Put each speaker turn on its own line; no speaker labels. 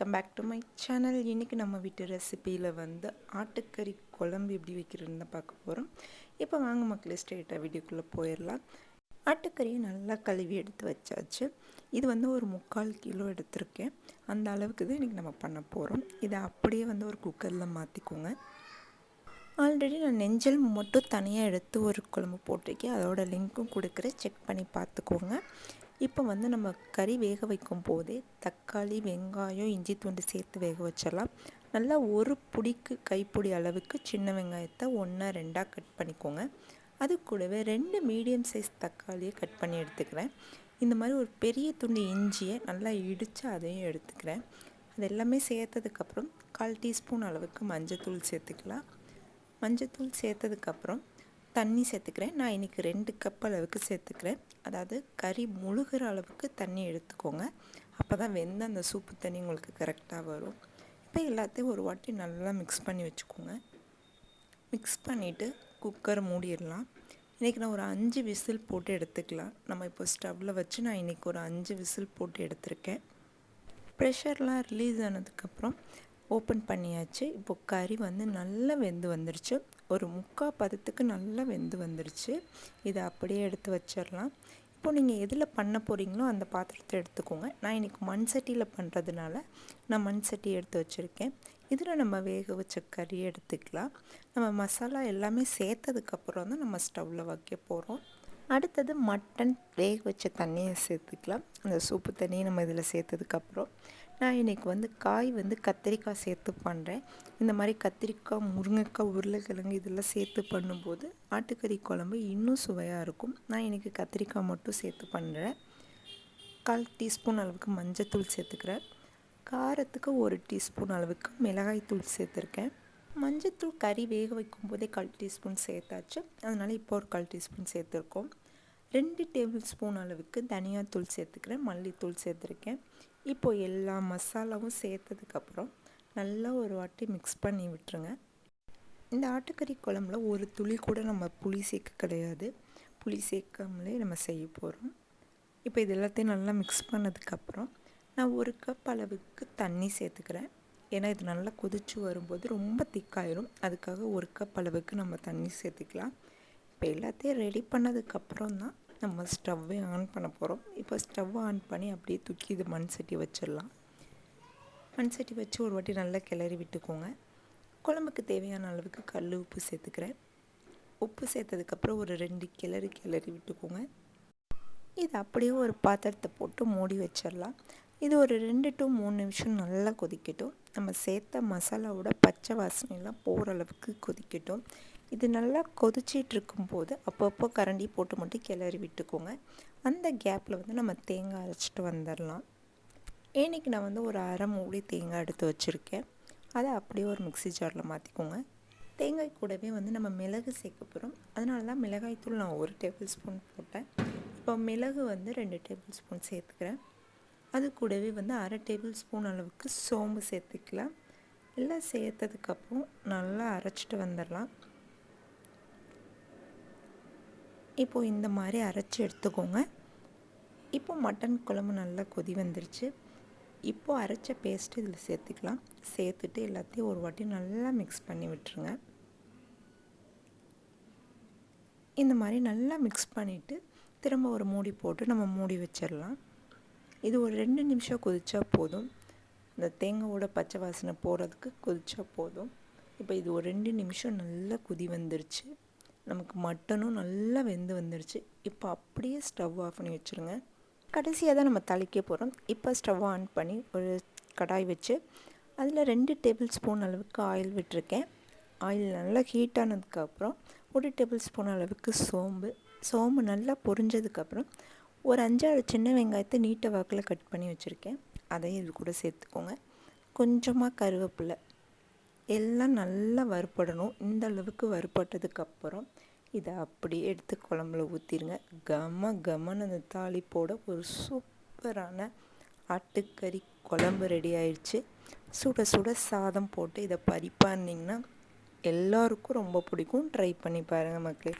Welcome back to my channel இன்றைக்கி நம்ம வீட்டு ரெசிப்பியில் வந்து ஆட்டுக்கறி குழம்பு எப்படி வைக்கிறதுன்னு தான் பார்க்க போகிறோம் இப்போ வாங்க மக்களே ஸ்ட்ரெயிட்டாக வீடியோக்குள்ளே போயிடலாம். ஆட்டுக்கறியை நல்லா கழுவி எடுத்து வச்சாச்சு. இது வந்து ஒரு முக்கால் கிலோ எடுத்திருக்கேன். அந்த அளவுக்கு தான் இன்றைக்கி நம்ம பண்ண போகிறோம் இதை அப்படியே வந்து ஒரு குக்கரில் மாற்றிக்கோங்க ஆல்ரெடி நான் நெஞ்சல் மட்டும் தனியாக எடுத்து ஒரு குழம்பு போட்டிருக்கேன். அதோட லிங்க்கும் கொடுக்குறேன். செக் பண்ணி பார்த்துக்கோங்க. இப்போ வந்து நம்ம கறி வேக வைக்கும் போதே தக்காளி வெங்காயம் இஞ்சி துண்டு சேர்த்து வேக வச்சிடலாம். நல்லா ஒரு பிடிக்கு கைப்பிடி அளவுக்கு சின்ன வெங்காயத்தை ஒன்றா ரெண்டாக கட் பண்ணிக்கோங்க. அது கூடவே ரெண்டு மீடியம் சைஸ் தக்காளியை கட் பண்ணி எடுத்துக்கிறேன். இந்த மாதிரி ஒரு பெரிய துண்டு இஞ்சியை நல்லா இடித்து அதையும் எடுத்துக்கிறேன். அது எல்லாமே சேர்த்ததுக்கப்புறம் கால் டீஸ்பூன் அளவுக்கு மஞ்சத்தூள் சேர்த்துக்கலாம். மஞ்சத்தூள் சேர்த்ததுக்கப்புறம் தண்ணி சேர்த்துக்கிறேன். நான் இன்றைக்கி ரெண்டு கப் அளவுக்கு சேர்த்துக்கிறேன். அதாவது கறி முழுகிற அளவுக்கு தண்ணி எடுத்துக்கோங்க. அப்போ தான் வெந்த அந்த சூப்பு தண்ணி உங்களுக்கு கரெக்டாக வரும். இப்போ எல்லாத்தையும் ஒரு வாட்டி நல்லா மிக்ஸ் பண்ணி வச்சுக்கோங்க. மிக்ஸ் பண்ணிவிட்டு குக்கரை மூடிடலாம். இன்றைக்கி நான் ஒரு அஞ்சு விசில் போட்டு எடுத்துக்கலாம். நம்ம இப்போ ஸ்டவ்வில் வச்சு நான் இன்றைக்கி ஒரு அஞ்சு விசில் போட்டு எடுத்திருக்கேன். ப்ரெஷர்லாம் ரிலீஸ் ஆனதுக்கப்புறம் ஓப்பன் பண்ணியாச்சு. இப்போ கறி வந்து நல்லா வெந்து வந்துருச்சு. ஒரு முக்கால் பதத்துக்கு நல்லா வெந்து வந்துருச்சு. இதை அப்படியே எடுத்து வச்சிடலாம் இப்போ நீங்கள் எதில் பண்ண போகிறீங்களோ அந்த பாத்திரத்தை எடுத்துக்கோங்க. நான் இன்றைக்கி மண் சட்டியில் பண்ணுறதுனால நான் மண் சட்டி எடுத்து வச்சுருக்கேன். இதில் நம்ம வேக வச்ச கறி எடுத்துக்கலாம். நம்ம மசாலா எல்லாமே சேர்த்ததுக்கப்புறம் தான் நம்ம ஸ்டவ்வில் வைக்க போகிறோம் அடுத்தது மட்டன் வேக வச்ச தண்ணியை சேர்த்துக்கலாம். அந்த சூப்பு தண்ணியை நம்ம இதில் சேர்த்ததுக்கப்புறம் நான் இன்றைக்கி வந்து காய் வந்து கத்திரிக்காய் சேர்த்து பண்ணுறேன் இந்த மாதிரி கத்திரிக்காய் முருங்கைக்காய் உருளைக்கிழங்கு இதெல்லாம் சேர்த்து பண்ணும்போது ஆட்டுக்கறி குழம்பு இன்னும் சுவையாக இருக்கும். நான் இன்றைக்கி கத்திரிக்காய் மட்டும் சேர்த்து பண்ணுறேன் கால் டீஸ்பூன் அளவுக்கு மஞ்சத்தூள் சேர்த்துக்கிறேன். காரத்துக்கு ஒரு டீஸ்பூன் அளவுக்கு மிளகாய்த்தூள் சேர்த்துருக்கேன். மஞ்சத்தூள் கறி வேக வைக்கும் போதே கால் டீஸ்பூன் சேர்த்தாச்சு. அதனால் இப்போ ஒரு கால் டீஸ்பூன் சேர்த்துருக்கோம். ரெண்டு டேபிள் ஸ்பூன் அளவுக்கு தனியாத்தூள் சேர்த்துக்கிறேன். மல்லித்தூள் சேர்த்துருக்கேன். இப்போது எல்லா மசாலாவும் சேர்த்ததுக்கப்புறம் நல்லா ஒரு வாட்டி மிக்ஸ் பண்ணி விட்டுருங்க. இந்த ஆட்டுக்கறி குழம்புல ஒரு துளி கூட நம்ம புளி சேர்க்க கிடையாது. புளி சேர்க்காமலே நம்ம செய்ய போகிறோம் இப்போ இது எல்லாத்தையும் நல்லா மிக்ஸ் பண்ணதுக்கப்புறம் நான் ஒரு கப் அளவுக்கு தண்ணி சேர்த்துக்கிறேன். ஏன்னா இது நல்லா கொதிச்சு வரும்போது ரொம்ப திக்காயிரும். அதுக்காக ஒரு கப் அளவுக்கு நம்ம தண்ணி சேர்த்துக்கலாம். இப்போ எல்லாத்தையும் ரெடி பண்ணதுக்கப்புறம் தான் நம்ம ஸ்டவ்வே ஆன் பண்ண போகிறோம் இப்போ ஸ்டவ் ஆன் பண்ணி அப்படியே தூக்கி இது மண் சட்டி வச்சிடலாம். மண் சட்டி வச்சு ஒரு வாட்டி நல்லா கிளறி விட்டுக்கோங்க. குழம்புக்கு தேவையான அளவுக்கு கல் உப்பு சேர்த்துக்கிறேன். உப்பு சேர்த்ததுக்கப்புறம் ஒரு ரெண்டு கிளறி கிளறி விட்டுக்கோங்க. இது அப்படியே ஒரு பாத்திரத்தை போட்டு மூடி வச்சிடலாம். இது ஒரு ரெண்டு டு மூணு நிமிஷம் நல்லா கொதிக்கட்டும். நம்ம சேர்த்த மசாலாவோட பச்சை வாசனைலாம் போகிற அளவுக்கு கொதிக்கட்டும். இது நல்லா கொதிச்சிட்டு இருக்கும்போது அப்பப்போ கரண்டி போட்டு மட்டும் கிளறி விட்டுக்கோங்க. அந்த கேப்பில் வந்து நம்ம தேங்காய் அரைச்சிட்டு வந்துடலாம். இன்றைக்கி நான் வந்து ஒரு அரை மூடி தேங்காய் எடுத்து வச்சுருக்கேன். அதை அப்படியே ஒரு மிக்சி ஜாரில் மாற்றிக்கோங்க தேங்காய் கூடவே வந்து நம்ம மிளகு சேர்க்க போகிறோம் அதனால தான் மிளகாய்த்தூள் நான் ஒரு டேபிள் ஸ்பூன் போட்டேன். இப்போ மிளகு வந்து ரெண்டு டேபிள் ஸ்பூன் சேர்த்துக்கிறேன். அது கூடவே வந்து அரை டேபிள் ஸ்பூன் அளவுக்கு சோம்பு சேர்த்துக்கலாம். எல்லாம் சேர்த்ததுக்கப்புறம் நல்லா அரைச்சிட்டு வந்துடலாம். இப்போது இந்த மாதிரி அரைச்சி எடுத்துக்கோங்க. இப்போ மட்டன் குழம்பு நல்லா கொதி வந்துருச்சு. இப்போது அரைச்ச பேஸ்ட்டு இதில் சேர்த்துக்கலாம். சேர்த்துட்டு எல்லாத்தையும் ஒரு வாட்டி நல்லா மிக்ஸ் பண்ணி விட்டுருங்க. இந்த மாதிரி நல்லா மிக்ஸ் பண்ணிவிட்டு திரும்ப ஒரு மூடி போட்டு நம்ம மூடி வச்சிடலாம். இது ஒரு ரெண்டு நிமிஷம் கொதிச்சா போதும். இந்த தேங்காவோட பச்சை வாசனை போகிறதுக்கு கொதிச்சா போதும். இப்போ இது ஒரு ரெண்டு நிமிஷம் நல்லா கொதி வந்துருச்சு. நமக்கு மட்டனும் நல்லா வெந்து வந்துடுச்சு இப்போ அப்படியே ஸ்டவ் ஆஃப் பண்ணி வச்சுருங்க. கடைசியாக தான் நம்ம தலைக்க போகிறோம் இப்போ ஸ்டவ் ஆன் பண்ணி ஒரு கடாய் வச்சு அதில் ரெண்டு டேபிள் ஸ்பூன் அளவுக்கு ஆயில் விட்டுருக்கேன். ஆயில் நல்லா ஹீட் ஆனதுக்கப்புறம் ஒரு டேபிள் ஸ்பூன் அளவுக்கு சோம்பு. சோம்பு நல்லா பொரிஞ்சதுக்கப்புறம் ஒரு அஞ்சாறு சின்ன வெங்காயத்தை நீட்டை வாக்கில் கட் பண்ணி வச்சுருக்கேன். அதையும் இது கூட சேர்த்துக்கோங்க. கொஞ்சமாக கருவேப்பிலை. எல்லாம் நல்லா வறுப்படணும் இந்த அளவுக்கு வறுப்பட்டதுக்கப்புறம் இதை அப்படியே எடுத்து குழம்புல ஊற்றிடுங்க கம கமன்னு அந்த தாளிப்போட ஒரு சூப்பரான ஆட்டுக்கறி குழம்பு ரெடி ஆயிடுச்சு சுட சுட சாதம் போட்டு இதை பறிப்பாருனிங்கன்னா எல்லாருக்கும் ரொம்ப பிடிக்கும். ட்ரை பண்ணி பாருங்கள் மக்களே.